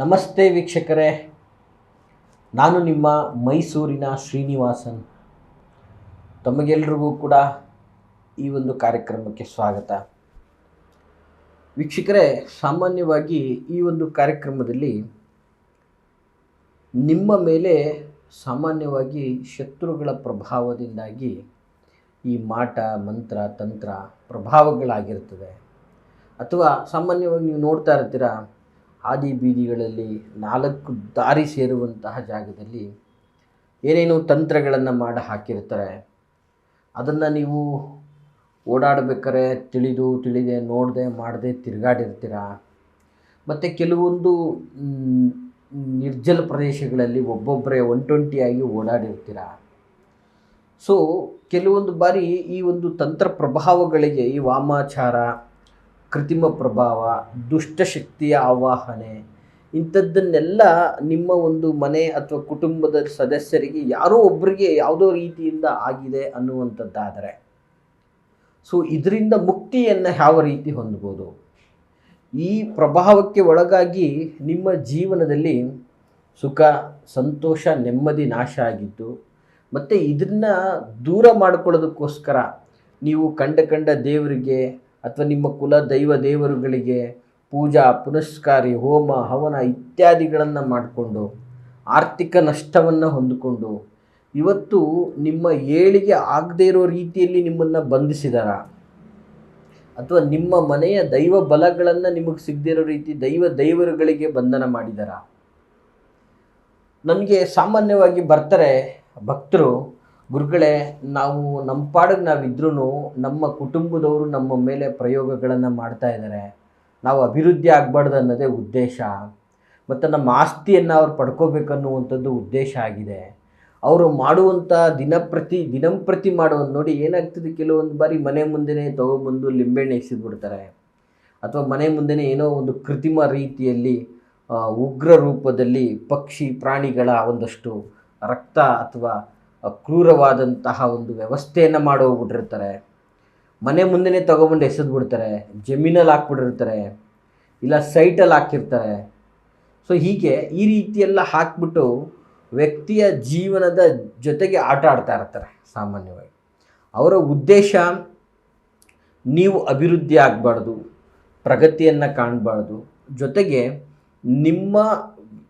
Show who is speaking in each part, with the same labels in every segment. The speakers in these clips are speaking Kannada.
Speaker 1: ನಮಸ್ತೆ ವೀಕ್ಷಕರೇ. ನಾನು ನಿಮ್ಮ ಮೈಸೂರಿನ ಶ್ರೀನಿವಾಸನ್. ತಮಗೆಲ್ರಿಗೂ ಕೂಡ ಈ ಒಂದು ಕಾರ್ಯಕ್ರಮಕ್ಕೆ ಸ್ವಾಗತ. ವೀಕ್ಷಕರೇ, ಸಾಮಾನ್ಯವಾಗಿ ಈ ಒಂದು ಕಾರ್ಯಕ್ರಮದಲ್ಲಿ ನಿಮ್ಮ ಮೇಲೆ ಸಾಮಾನ್ಯವಾಗಿ ಶತ್ರುಗಳ ಪ್ರಭಾವದಿಂದಾಗಿ ಈ ಮಾಟ, ಮಂತ್ರ, ತಂತ್ರ ಪ್ರಭಾವಗಳಾಗಿರ್ತದೆ. ಅಥವಾ ಸಾಮಾನ್ಯವಾಗಿ ನೀವು ನೋಡ್ತಾ ಇರ್ತೀರ ಹಾದಿ ಬೀದಿಗಳಲ್ಲಿ ನಾಲ್ಕು ದಾರಿ ಸೇರುವಂತಹ ಜಾಗದಲ್ಲಿ ಏನೇನೋ ತಂತ್ರಗಳನ್ನು ಮಾಡಿ ಹಾಕಿರ್ತಾರೆ. ಅದನ್ನು ನೀವು ಓಡಾಡಬೇಕಾರೆ ತಿಳಿದು ತಿಳಿದೆ, ನೋಡದೆ, ಮಾಡದೆ ತಿರುಗಾಡಿರ್ತೀರ? ಮತ್ತು ಕೆಲವೊಂದು ನಿರ್ಜಲ ಪ್ರದೇಶಗಳಲ್ಲಿ ಒಬ್ಬೊಬ್ಬರೇ ಒಂಟೊಂಟಿಯಾಗಿ ಓಡಾಡಿರ್ತೀರ? ಸೊ ಕೆಲವೊಂದು ಬಾರಿ ಈ ಒಂದು ತಂತ್ರ ಪ್ರಭಾವಗಳಿಗೆ ಈ ವಾಮಾಚಾರ ಕೃತ್ರಿಮ ಪ್ರಭಾವ ದುಷ್ಟಶಕ್ತಿಯ ಆವಾಹನೆ, ಇಂಥದ್ದನ್ನೆಲ್ಲ ನಿಮ್ಮ ಒಂದು ಮನೆ ಅಥವಾ ಕುಟುಂಬದ ಸದಸ್ಯರಿಗೆ ಯಾರೋ ಒಬ್ಬರಿಗೆ ಯಾವುದೋ ರೀತಿಯಿಂದ ಆಗಿದೆ ಅನ್ನುವಂಥದ್ದಾದರೆ. ಸೊ ಇದರಿಂದ ಮುಕ್ತಿಯನ್ನು ಯಾವ ರೀತಿ ಹೊಂದ್ಬೋದು? ಈ ಪ್ರಭಾವಕ್ಕೆ ಒಳಗಾಗಿ ನಿಮ್ಮ ಜೀವನದಲ್ಲಿ ಸುಖ, ಸಂತೋಷ, ನೆಮ್ಮದಿ ನಾಶ ಆಗಿದ್ದು, ಮತ್ತು ಇದನ್ನು ದೂರ ಮಾಡಿಕೊಳ್ಳೋದಕ್ಕೋಸ್ಕರ ನೀವು ಕಂಡ ಕಂಡ ದೇವರಿಗೆ ಅಥವಾ ನಿಮ್ಮ ಕುಲ ದೈವ ದೇವರುಗಳಿಗೆ ಪೂಜಾ, ಪುನಸ್ಕಾರಿ, ಹೋಮ, ಹವನ ಇತ್ಯಾದಿಗಳನ್ನು ಮಾಡಿಕೊಂಡು ಆರ್ಥಿಕ ನಷ್ಟವನ್ನು ಹೊಂದಿಕೊಂಡು ಇವತ್ತು ನಿಮ್ಮ ಏಳಿಗೆ ಆಗದೇ ಇರೋ ರೀತಿಯಲ್ಲಿ ನಿಮ್ಮನ್ನು ಬಂಧಿಸಿದಾರ. ಅಥವಾ ನಿಮ್ಮ ಮನೆಯ ದೈವ ಬಲಗಳನ್ನು ನಿಮಗೆ ಸಿಗದಿರೋ ರೀತಿ ದೈವ ದೈವರುಗಳಿಗೆ ಬಂಧನ ಮಾಡಿದಾರ. ನನಗೆ ಸಾಮಾನ್ಯವಾಗಿ ಬರ್ತಾರೆ ಭಕ್ತರು ಗುರುಗಳೇ, ನಾವು ನಮ್ಮ ಪಾಡಿಗೆ ನಾವಿದ್ರೂ ನಮ್ಮ ಕುಟುಂಬದವರು ನಮ್ಮ ಮೇಲೆ ಪ್ರಯೋಗಗಳನ್ನು ಮಾಡ್ತಾ ಇದ್ದಾರೆ ನಾವು ಅಭಿವೃದ್ಧಿ ಆಗಬಾರ್ದು ಅನ್ನೋದೇ ಉದ್ದೇಶ. ಮತ್ತು ನಮ್ಮ ಆಸ್ತಿಯನ್ನು ಅವ್ರು ಪಡ್ಕೋಬೇಕನ್ನುವಂಥದ್ದು ಉದ್ದೇಶ ಆಗಿದೆ. ಅವರು ಮಾಡುವಂಥ ದಿನಪ್ರತಿ ದಿನಂಪ್ರತಿ ಮಾಡೋದು ನೋಡಿ ಏನಾಗ್ತದೆ ಕೆಲವೊಂದು ಬಾರಿ ಮನೆ ಮುಂದೆನೇ ತೊಗೊಬಂದು ಲಿಂಬೆಣ್ಣೆ ಎಸೆದ್ಬಿಡ್ತಾರೆ. ಅಥವಾ ಮನೆ ಮುಂದೆನೇ ಏನೋ ಒಂದು ಕೃತ್ರಿಮ ರೀತಿಯಲ್ಲಿ ಉಗ್ರ ರೂಪದಲ್ಲಿ ಪಕ್ಷಿ ಪ್ರಾಣಿಗಳ ಒಂದಷ್ಟು ರಕ್ತ ಅಥವಾ ಕ್ರೂರವಾದಂತಹ ಒಂದು ವ್ಯವಸ್ಥೆಯನ್ನು ಮಾಡೋಗ್ಬಿಟ್ಟಿರ್ತಾರೆ ಮನೆ ಮುಂದೆನೇ ತೊಗೊಬಂದು ಎಸೆದ್ಬಿಡ್ತಾರೆ ಜಮೀನಲ್ಲಿ ಹಾಕ್ಬಿಟ್ಟಿರ್ತಾರೆ, ಇಲ್ಲ ಸೈಟಲ್ಲಿ ಹಾಕಿರ್ತಾರೆ. ಸೊ ಹೀಗೆ ಈ ರೀತಿಯೆಲ್ಲ ಹಾಕ್ಬಿಟ್ಟು ವ್ಯಕ್ತಿಯ ಜೀವನದ ಜೊತೆಗೆ ಆಟ ಆಡ್ತಾ ಇರ್ತಾರೆ ಸಾಮಾನ್ಯವಾಗಿ. ಅವರ ಉದ್ದೇಶ, ನೀವು ಅಭಿವೃದ್ಧಿ ಆಗಬಾರ್ದು, ಪ್ರಗತಿಯನ್ನು ಕಾಣಬಾರ್ದು, ಜೊತೆಗೆ ನಿಮ್ಮ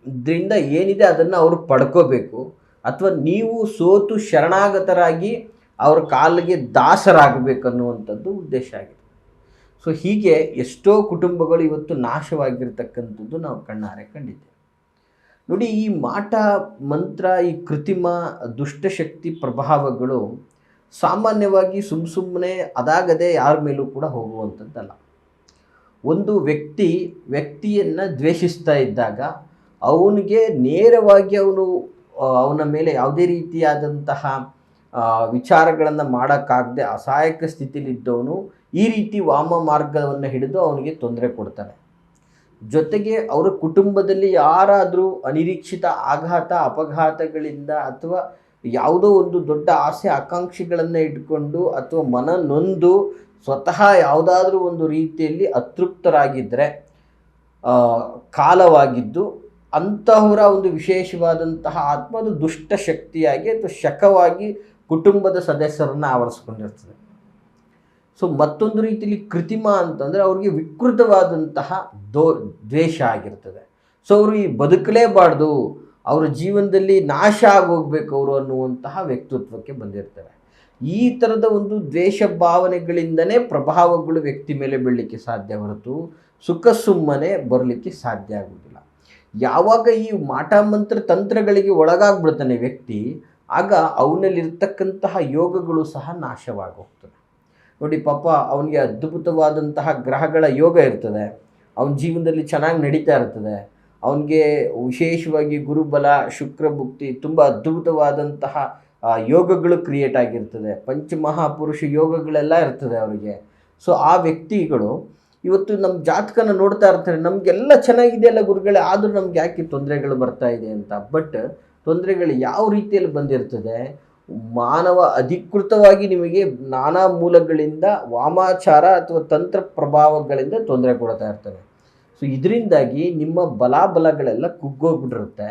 Speaker 1: ಇದರಿಂದ ಏನಿದೆ ಅದನ್ನು ಅವರು ಪಡ್ಕೋಬೇಕು. ಅಥವಾ ನೀವು ಸೋತು ಶರಣಾಗತರಾಗಿ ಅವ್ರ ಕಾಲಿಗೆ ದಾಸರಾಗಬೇಕನ್ನುವಂಥದ್ದು ಉದ್ದೇಶ ಆಗಿದೆ. ಸೊ ಹೀಗೆ ಎಷ್ಟೋ ಕುಟುಂಬಗಳು ಇವತ್ತು ನಾಶವಾಗಿರ್ತಕ್ಕಂಥದ್ದು ನಾವು ಕಣ್ಣಾರೆ ಕಂಡಿದ್ದೇವೆ. ನೋಡಿ, ಈ ಮಾಟ, ಮಂತ್ರ, ಈ ಕೃತಿಮ ದುಷ್ಟಶಕ್ತಿ ಪ್ರಭಾವಗಳು ಸಾಮಾನ್ಯವಾಗಿ ಸುಮ್ಮ ಸುಮ್ಮನೆ ಅದಾಗದೆ ಯಾರ ಮೇಲೂ ಕೂಡ ಹೋಗುವಂಥದ್ದಲ್ಲ. ಒಂದು ವ್ಯಕ್ತಿ ವ್ಯಕ್ತಿಯನ್ನು ದ್ವೇಷಿಸ್ತಾ ಇದ್ದಾಗ ಅವನಿಗೆ ನೇರವಾಗಿ ಅವನು ಅವನ ಮೇಲೆ ಯಾವುದೇ ರೀತಿಯಾದಂತಹ ವಿಚಾರಗಳನ್ನು ಮಾಡೋಕ್ಕಾಗದೆ ಅಸಹಾಯಕ ಸ್ಥಿತಿಯಲ್ಲಿದ್ದವನು ಈ ರೀತಿ ವಾಮ ಮಾರ್ಗವನ್ನು ಹಿಡಿದು ಅವನಿಗೆ ತೊಂದರೆ ಕೊಡ್ತಾನೆ. ಜೊತೆಗೆ ಅವರ ಕುಟುಂಬದಲ್ಲಿ ಯಾರಾದರೂ ಅನಿರೀಕ್ಷಿತ ಆಘಾತ, ಅಪಘಾತಗಳಿಂದ ಅಥವಾ ಯಾವುದೋ ಒಂದು ದೊಡ್ಡ ಆಸೆ, ಆಕಾಂಕ್ಷೆಗಳನ್ನು ಇಟ್ಕೊಂಡು ಅಥವಾ ಮನ ನೊಂದು ಸ್ವತಃ ಯಾವುದಾದ್ರೂ ಒಂದು ರೀತಿಯಲ್ಲಿ ಅತೃಪ್ತರಾಗಿದ್ದರೆ ಕಾಲವಾಗಿದ್ದು ಅಂತಹವರ ಒಂದು ವಿಶೇಷವಾದಂತಹ ಆತ್ಮ ಅದು ದುಷ್ಟ ಶಕ್ತಿಯಾಗಿ ಅಥವಾ ಶಕವಾಗಿ ಕುಟುಂಬದ ಸದಸ್ಯರನ್ನು ಆವರಿಸ್ಕೊಂಡಿರ್ತದೆ. ಸೊ ಮತ್ತೊಂದು ರೀತಿಯಲ್ಲಿ ಕೃತಿಮ ಅಂತಂದರೆ ಅವ್ರಿಗೆ ವಿಕೃತವಾದಂತಹ ದೋ, ದ್ವೇಷ ಆಗಿರ್ತದೆ. ಸೊ ಅವರು ಈ ಬದುಕಲೇಬಾರ್ದು, ಅವರ ಜೀವನದಲ್ಲಿ ನಾಶ ಆಗೋಗ್ಬೇಕು ಅವರು ಅನ್ನುವಂತಹ ವ್ಯಕ್ತಿತ್ವಕ್ಕೆ ಬಂದಿರ್ತಾರೆ ಈ ಥರದ ಒಂದು ದ್ವೇಷ ಭಾವನೆಗಳಿಂದನೇ ಪ್ರಭಾವಗಳು ವ್ಯಕ್ತಿ ಮೇಲೆ ಬೀಳಲಿಕ್ಕೆ ಸಾಧ್ಯ ಹೊರತು, ಸುಖ ಸುಮ್ಮನೆ ಬರಲಿಕ್ಕೆ ಸಾಧ್ಯ ಆಗುವುದಿಲ್ಲ. ಯಾವಾಗ ಈ ಮಾಟ ಮಂತ್ರ ತಂತ್ರಗಳಿಗೆ ಒಳಗಾಗ್ಬಿಡ್ತಾನೆ ವ್ಯಕ್ತಿ, ಆಗ ಅವನಲ್ಲಿರ್ತಕ್ಕಂತಹ ಯೋಗಗಳು ಸಹ ನಾಶವಾಗೋಗ್ತದೆ. ನೋಡಿ ಪಾಪ ಅವನಿಗೆ ಅದ್ಭುತವಾದಂತಹ ಗ್ರಹಗಳ ಯೋಗ ಇರ್ತದೆ. ಅವನ ಜೀವನದಲ್ಲಿ ಚೆನ್ನಾಗಿ ನಡೀತಾ ಇರ್ತದೆ. ಅವನಿಗೆ ವಿಶೇಷವಾಗಿ ಗುರುಬಲ ಶುಕ್ರ ಭುಕ್ತಿ ತುಂಬ ಅದ್ಭುತವಾದಂತಹ ಯೋಗಗಳು ಕ್ರಿಯೇಟ್ ಆಗಿರ್ತದೆ. ಪಂಚಮಹಾಪುರುಷ ಯೋಗಗಳೆಲ್ಲ ಇರ್ತದೆ ಅವರಿಗೆ. ಸೊ ಆ ವ್ಯಕ್ತಿಗಳು ಇವತ್ತು ನಮ್ಮ ಜಾತಕನ ನೋಡ್ತಾ ಇರ್ತಾರೆ, ನಮಗೆಲ್ಲ ಚೆನ್ನಾಗಿದೆಯಲ್ಲ ಗುರುಗಳೇ, ಆದರೂ ನಮ್ಗೆ ಯಾಕೆ ತೊಂದರೆಗಳು ಬರ್ತಾ ಇದೆ ಅಂತ. ಬಟ್ ತೊಂದರೆಗಳು ಯಾವ ರೀತಿಯಲ್ಲಿ ಬಂದಿರ್ತದೆ? ಮಾನವ ಅಧಿಕೃತವಾಗಿ ನಿಮಗೆ ನಾನಾ ಮೂಲಗಳಿಂದ ವಾಮಾಚಾರ ಅಥವಾ ತಂತ್ರ ಪ್ರಭಾವಗಳಿಂದ ತೊಂದರೆ ಕೊಡ್ತಾ ಇರ್ತಾರೆ ಸೊ ಇದರಿಂದಾಗಿ ನಿಮ್ಮ ಬಲಾಬಲಗಳೆಲ್ಲ ಕುಗ್ಗೋಗ್ಬಿಟ್ಟಿರುತ್ತೆ.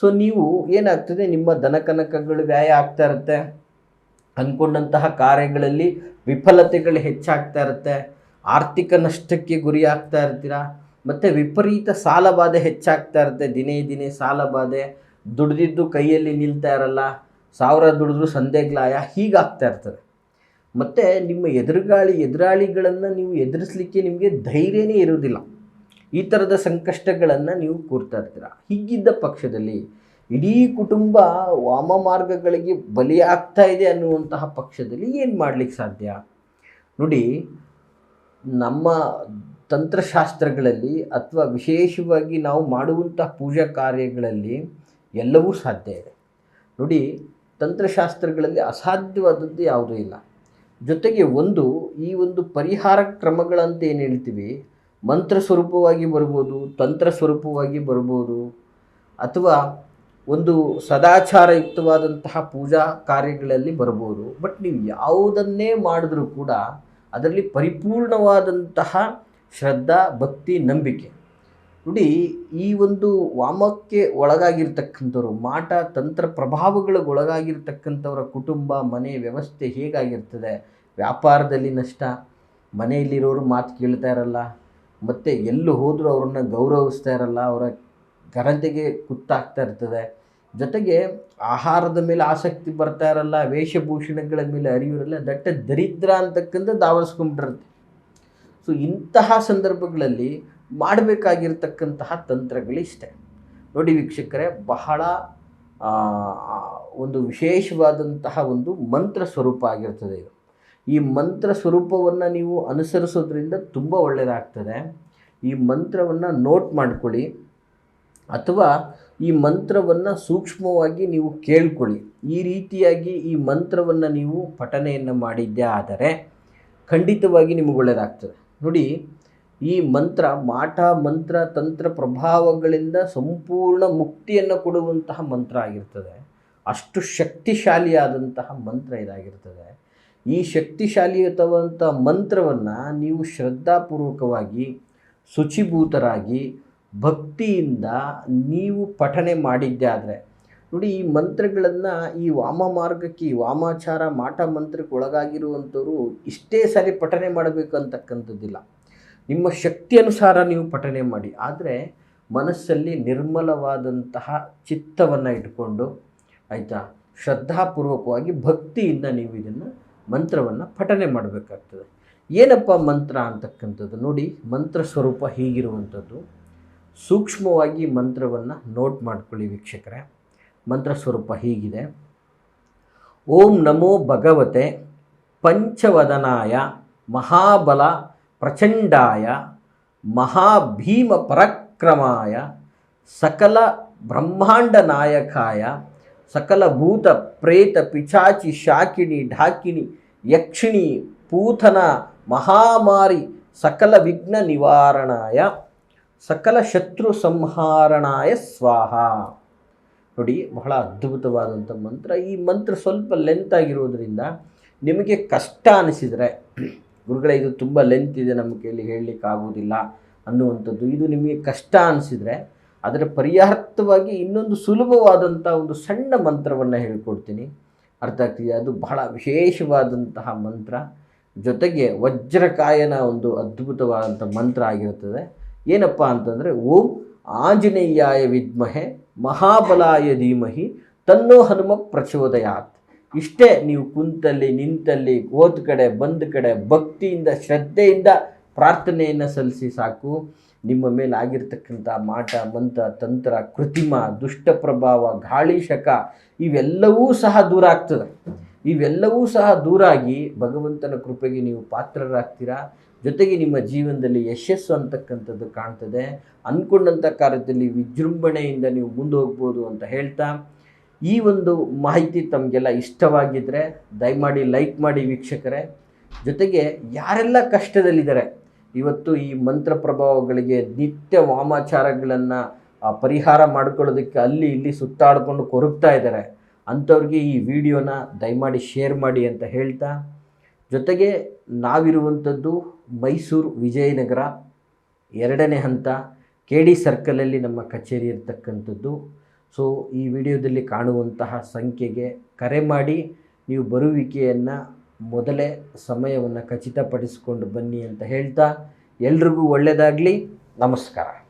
Speaker 1: ಸೊ ನೀವು ಏನಾಗ್ತದೆ? ನಿಮ್ಮ ದನಕನಕಗಳು ವ್ಯಯ ಆಗ್ತಾ ಇರುತ್ತೆ. ಅಂದ್ಕೊಂಡಂತಹ ಕಾರ್ಯಗಳಲ್ಲಿ ವಿಫಲತೆಗಳು ಹೆಚ್ಚಾಗ್ತಾ ಇರುತ್ತೆ. ಆರ್ಥಿಕ ನಷ್ಟಕ್ಕೆ ಗುರಿ ಆಗ್ತಾ ಇರ್ತೀರಾ? ಮತ್ತು ವಿಪರೀತ ಸಾಲಬಾಧೆ ಹೆಚ್ಚಾಗ್ತಾ ಇರುತ್ತೆ. ದಿನೇ ದಿನೇ ಸಾಲಬಾಧೆ ದುಡ್ದಿದ್ದು ಕೈಯಲ್ಲಿ ನಿಲ್ತಾ ಇರಲ್ಲ. ಸಾವಿರ ದುಡಿದ್ರು ಸಂದೇಗ್ಲಾಯ ಹೀಗಾಗ್ತಾ ಇರ್ತದೆ. ಮತ್ತು ನಿಮ್ಮ ಎದುರುಗಾಳಿ, ಎದುರಾಳಿಗಳನ್ನು ನೀವು ಎದುರಿಸಲಿಕ್ಕೆ ನಿಮಗೆ ಧೈರ್ಯನೇ ಇರೋದಿಲ್ಲ ಈ ಥರದ ಸಂಕಷ್ಟಗಳನ್ನು ನೀವು ಕೂರ್ತಾ ಇರ್ತೀರ? ಹೀಗಿದ್ದ ಪಕ್ಷದಲ್ಲಿ ಇಡೀ ಕುಟುಂಬ ವಾಮ ಮಾರ್ಗಗಳಿಗೆ ಬಲಿಯಾಗ್ತಾ ಇದೆ ಅನ್ನುವಂತಹ ಪಕ್ಷದಲ್ಲಿ ಏನು ಮಾಡಲಿಕ್ಕೆ ಸಾಧ್ಯ? ನೋಡಿ ನಮ್ಮ ತಂತ್ರಶಾಸ್ತ್ರಗಳಲ್ಲಿ ಅಥವಾ ವಿಶೇಷವಾಗಿ ನಾವು ಮಾಡುವಂಥ ಪೂಜಾ ಕಾರ್ಯಗಳಲ್ಲಿ ಎಲ್ಲವೂ ಸಾಧ್ಯ ಇದೆ. ನೋಡಿ, ತಂತ್ರಶಾಸ್ತ್ರಗಳಲ್ಲಿ ಅಸಾಧ್ಯವಾದದ್ದು ಯಾವುದೂ ಇಲ್ಲ. ಜೊತೆಗೆ ಒಂದು, ಈ ಒಂದು ಪರಿಹಾರ ಕ್ರಮಗಳಂತ ಏನು ಹೇಳ್ತೀವಿ? ಮಂತ್ರ ಸ್ವರೂಪವಾಗಿ ಬರ್ಬೋದು, ತಂತ್ರ ಸ್ವರೂಪವಾಗಿ ಬರ್ಬೋದು, ಅಥವಾ ಒಂದು ಸದಾಚಾರಯುಕ್ತವಾದಂತಹ ಪೂಜಾ ಕಾರ್ಯಗಳಲ್ಲಿ ಬರ್ಬೋದು. ಬಟ್ ನೀವು ಯಾವುದನ್ನೇ ಮಾಡಿದ್ರೂ ಕೂಡ ಅದರಲ್ಲಿ ಪರಿಪೂರ್ಣವಾದಂತಹ ಶ್ರದ್ಧಾ, ಭಕ್ತಿ, ನಂಬಿಕೆ. ನೋಡಿ, ಈ ಒಂದು ವಾಮಕ್ಕೆ ಒಳಗಾಗಿರ್ತಕ್ಕಂಥವ್ರು, ಮಾಟ, ತಂತ್ರ ಪ್ರಭಾವಗಳಿಗೆ ಒಳಗಾಗಿರ್ತಕ್ಕಂಥವರ ಕುಟುಂಬ, ಮನೆ ವ್ಯವಸ್ಥೆ ಹೇಗಾಗಿರ್ತದೆ? ವ್ಯಾಪಾರದಲ್ಲಿ ನಷ್ಟ, ಮನೆಯಲ್ಲಿರೋರು ಮಾತು ಕೇಳ್ತಾ ಇರಲ್ಲ, ಮತ್ತು ಎಲ್ಲೂ ಹೋದರೂ ಅವ್ರನ್ನ ಗೌರವಿಸ್ತಾ ಇರಲ್ಲ, ಅವರ ಘನತೆಗೆ ಕುತ್ತಾಗ್ತಾ ಇರ್ತದೆ. ಜೊತೆಗೆ ಆಹಾರದ ಮೇಲೆ ಆಸಕ್ತಿ ಬರ್ತಾ ಇರಲ್ಲ, ವೇಷಭೂಷಣಗಳ ಮೇಲೆ ಅರಿವಿರಲ್ಲ ದಟ್ಟ ದರಿದ್ರ ಅಂತಕ್ಕಂಥದ್ದು ಆವರಿಸ್ಕೊಂಡ್ಬಿಟ್ಟಿರುತ್ತೆ ಸೊ ಇಂತಹ ಸಂದರ್ಭಗಳಲ್ಲಿ ಮಾಡಬೇಕಾಗಿರ್ತಕ್ಕಂತಹ ತಂತ್ರಗಳಿಷ್ಟೆ ನೋಡಿ ವೀಕ್ಷಕರೇ, ಬಹಳ ಒಂದು ವಿಶೇಷವಾದಂತಹ ಒಂದು ಮಂತ್ರ ಸ್ವರೂಪ ಆಗಿರ್ತದೆ ಇದು. ಈ ಮಂತ್ರ ಸ್ವರೂಪವನ್ನು ನೀವು ಅನುಸರಿಸೋದ್ರಿಂದ ತುಂಬ ಒಳ್ಳೆಯದಾಗ್ತದೆ ಈ ಮಂತ್ರವನ್ನು ನೋಟ್ ಮಾಡ್ಕೊಳ್ಳಿ. ಅಥವಾ ಈ ಮಂತ್ರವನ್ನು ಸೂಕ್ಷ್ಮವಾಗಿ ನೀವು ಕೇಳ್ಕೊಳ್ಳಿ. ಈ ರೀತಿಯಾಗಿ ಈ ಮಂತ್ರವನ್ನು ನೀವು ಪಠನೆಯನ್ನು ಮಾಡಿದ್ದೇ ಆದರೆ ಖಂಡಿತವಾಗಿ ನಿಮಗೆ ಒಳ್ಳೆಯದಾಗ್ತದೆ ನೋಡಿ, ಈ ಮಂತ್ರ ಮಾಟ ಮಂತ್ರ ತಂತ್ರ ಪ್ರಭಾವಗಳಿಂದ ಸಂಪೂರ್ಣ ಮುಕ್ತಿಯನ್ನು ಕೊಡುವಂತಹ ಮಂತ್ರ ಆಗಿರ್ತದೆ. ಅಷ್ಟು ಶಕ್ತಿಶಾಲಿಯಾದಂತಹ ಮಂತ್ರ ಇದಾಗಿರ್ತದೆ. ಈ ಶಕ್ತಿಶಾಲಿಯುತವಂಥ ಮಂತ್ರವನ್ನು ನೀವು ಶ್ರದ್ಧಾಪೂರ್ವಕವಾಗಿ, ಶುಚಿಭೂತರಾಗಿ ಭಕ್ತಿಯಿಂದ ನೀವು ಪಠನೆ ಮಾಡಿದ್ದೇ ಆದರೆ. ನೋಡಿ, ಈ ಮಂತ್ರಗಳನ್ನು ಈ ವಾಮ ಮಾರ್ಗಕ್ಕೆ ವಾಮಾಚಾರ ಮಾಟ ಮಂತ್ರಕ್ಕೆ ಒಳಗಾಗಿರುವಂಥವರು ಇಷ್ಟೇ ಸಾರಿ ಪಠನೆ ಮಾಡಬೇಕು ಅಂತಕ್ಕಂಥದ್ದಿಲ್ಲ ನಿಮ್ಮ ಶಕ್ತಿ ಅನುಸಾರ ನೀವು ಪಠನೆ ಮಾಡಿ. ಆದರೆ ಮನಸ್ಸಲ್ಲಿ ನಿರ್ಮಲವಾದಂತಹ ಚಿತ್ತವನ್ನು ಇಟ್ಕೊಂಡು, ಆಯಿತಾ, ಶ್ರದ್ಧಾಪೂರ್ವಕವಾಗಿ ಭಕ್ತಿಯಿಂದ ನೀವು ಇದನ್ನು ಮಂತ್ರವನ್ನು ಪಠನೆ ಮಾಡಬೇಕಾಗ್ತದೆ. ಏನಪ್ಪ ಮಂತ್ರ ಅಂತಕ್ಕಂಥದ್ದು? ನೋಡಿ, ಮಂತ್ರ ಸ್ವರೂಪ ಹೀಗಿರುವಂಥದ್ದು. ಸೂಕ್ಷ್ಮವಾಗಿ ಮಂತ್ರವನ್ನು ನೋಟ್ ಮಾಡ್ಕೊಳ್ಳಿ ವೀಕ್ಷಕರೇ. ಮಂತ್ರ ಸ್ವರೂಪ ಹೀಗಿದೆ. ಓಂ ನಮೋ ಭಗವತೆ ಪಂಚವದನಾಯ ಮಹಾಬಲ ಪ್ರಚಂಡಾಯ ಮಹಾಭೀಮ ಪರಕ್ರಮಾಯ ಸಕಲ ಬ್ರಹ್ಮಾಂಡ ನಾಯಕಾಯ ಸಕಲ ಭೂತ ಪ್ರೇತ ಪಿಚಾಚಿ ಶಾಕಿಣಿ ಢಾಕಿಣಿ ಯಕ್ಷಿಣಿ ಪೂತನ ಮಹಾಮಾರಿ ಸಕಲ ವಿಘ್ನ ನಿವಾರಣಾಯ ಸಕಲ ಶತ್ರು ಸಂಹಾರಣಾಯ ಸ್ವಾಹ. ನೋಡಿ, ಬಹಳ ಅದ್ಭುತವಾದಂಥ ಮಂತ್ರ. ಈ ಮಂತ್ರ ಸ್ವಲ್ಪ ಲೆಂತ್ ಆಗಿರೋದ್ರಿಂದ ನಿಮಗೆ ಕಷ್ಟ ಅನಿಸಿದರೆ, ಗುರುಗಳೇ, ಇದು ತುಂಬ ಲೆಂತ್ ಇದೆ, ನಮ್ಮ ಕೈಯಲ್ಲಿ ಹೇಳಲಿಕ್ಕೆ ಆಗೋದಿಲ್ಲ ಅನ್ನುವಂಥದ್ದು. ಇದು ನಿಮಗೆ ಕಷ್ಟ ಅನಿಸಿದರೆ, ಅದರ ಪರ್ಯಾರ್ಥವಾಗಿ ಇನ್ನೊಂದು ಸುಲಭವಾದಂಥ ಒಂದು ಸಣ್ಣ ಮಂತ್ರವನ್ನು ಹೇಳ್ಕೊಡ್ತೀನಿ. ಅರ್ಥ ಆಗ್ತಿದೆ ಅದು ಬಹಳ ವಿಶೇಷವಾದಂತಹ ಮಂತ್ರ. ಜೊತೆಗೆ ವಜ್ರಕಾಯನ ಒಂದು ಅದ್ಭುತವಾದಂಥ ಮಂತ್ರ ಆಗಿರುತ್ತದೆ ಏನಪ್ಪ ಅಂತಂದರೆ, ಓಂ ಆಂಜನೇಯಾಯ ವಿದ್ಮಹೆ ಮಹಾಬಲಾಯ ಧೀಮಹಿ ತನ್ನೋ ಹನುಮ ಪ್ರಚೋದಯಾತ್. ಇಷ್ಟೇ ನೀವು ಕುಂತಲ್ಲಿ, ನಿಂತಲ್ಲಿ ಓದ್ ಕಡೆ, ಬಂದ ಕಡೆ, ಭಕ್ತಿಯಿಂದ, ಶ್ರದ್ಧೆಯಿಂದ ಪ್ರಾರ್ಥನೆಯನ್ನು ಸಲ್ಲಿಸಿ ಸಾಕು. ನಿಮ್ಮ ಮೇಲೆ ಆಗಿರ್ತಕ್ಕಂಥ ಮಾಟ, ಮಂತ್ರ, ತಂತ್ರ, ಕೃತಿಮ, ದುಷ್ಟ ಪ್ರಭಾವ, ಗಾಳಿ ಶಕ, ಇವೆಲ್ಲವೂ ಸಹ ದೂರ ಆಗ್ತದೆ. ಇವೆಲ್ಲವೂ ಸಹ ದೂರಾಗಿ ಭಗವಂತನ ಕೃಪೆಗೆ ನೀವು ಪಾತ್ರರಾಗ್ತೀರಾ? ಜೊತೆಗೆ ನಿಮ್ಮ ಜೀವನದಲ್ಲಿ ಯಶಸ್ಸು ಅಂತಕ್ಕಂಥದ್ದು ಕಾಣ್ತದೆ. ಅಂದ್ಕೊಂಡಂಥ ಕಾರ್ಯದಲ್ಲಿ ವಿಜೃಂಭಣೆಯಿಂದ ನೀವು ಮುಂದೆ ಹೋಗ್ಬೋದು ಅಂತ ಹೇಳ್ತಾ, ಈ ಒಂದು ಮಾಹಿತಿ ತಮಗೆಲ್ಲ ಇಷ್ಟವಾಗಿದ್ದರೆ ದಯಮಾಡಿ ಲೈಕ್ ಮಾಡಿ ವೀಕ್ಷಕರೇ. ಜೊತೆಗೆ ಯಾರೆಲ್ಲ ಕಷ್ಟದಲ್ಲಿದ್ದಾರೆ, ಇವತ್ತು ಈ ಮಂತ್ರ ಪ್ರಭಾವಗಳಿಗೆ ನಿತ್ಯ ವಾಮಾಚಾರಗಳನ್ನು ಪರಿಹಾರ ಮಾಡ್ಕೊಳ್ಳೋದಕ್ಕೆ ಅಲ್ಲಿ ಇಲ್ಲಿ ಸುತ್ತಾಡಿಕೊಂಡು ಕೊರಗ್ತಾ ಇದ್ದಾರೆ. ಅಂಥವ್ರಿಗೆ ಈ ವಿಡಿಯೋನ ದಯಮಾಡಿ ಶೇರ್ ಮಾಡಿ ಅಂತ ಹೇಳ್ತಾ ಜೊತೆಗೆ ನಾವಿರುವಂಥದ್ದು ಮೈಸೂರು ವಿಜಯನಗರ ಎರಡನೇ ಹಂತ ಕೆ ಡಿ ಸರ್ಕಲಲ್ಲಿ ನಮ್ಮ ಕಚೇರಿ ಇರತಕ್ಕಂಥದ್ದು. ಸೊ ಈ ವಿಡಿಯೋದಲ್ಲಿ ಕಾಣುವಂತಹ ಸಂಖ್ಯೆಗೆ ಕರೆ ಮಾಡಿ ನೀವು ಬರುವಿಕೆಯನ್ನು ಮೊದಲೇ ಸಮಯವನ್ನು ಖಚಿತಪಡಿಸಿಕೊಂಡು ಬನ್ನಿ ಅಂತ ಹೇಳ್ತಾ ಎಲ್ರಿಗೂ ಒಳ್ಳೆಯದಾಗಲಿ ನಮಸ್ಕಾರ.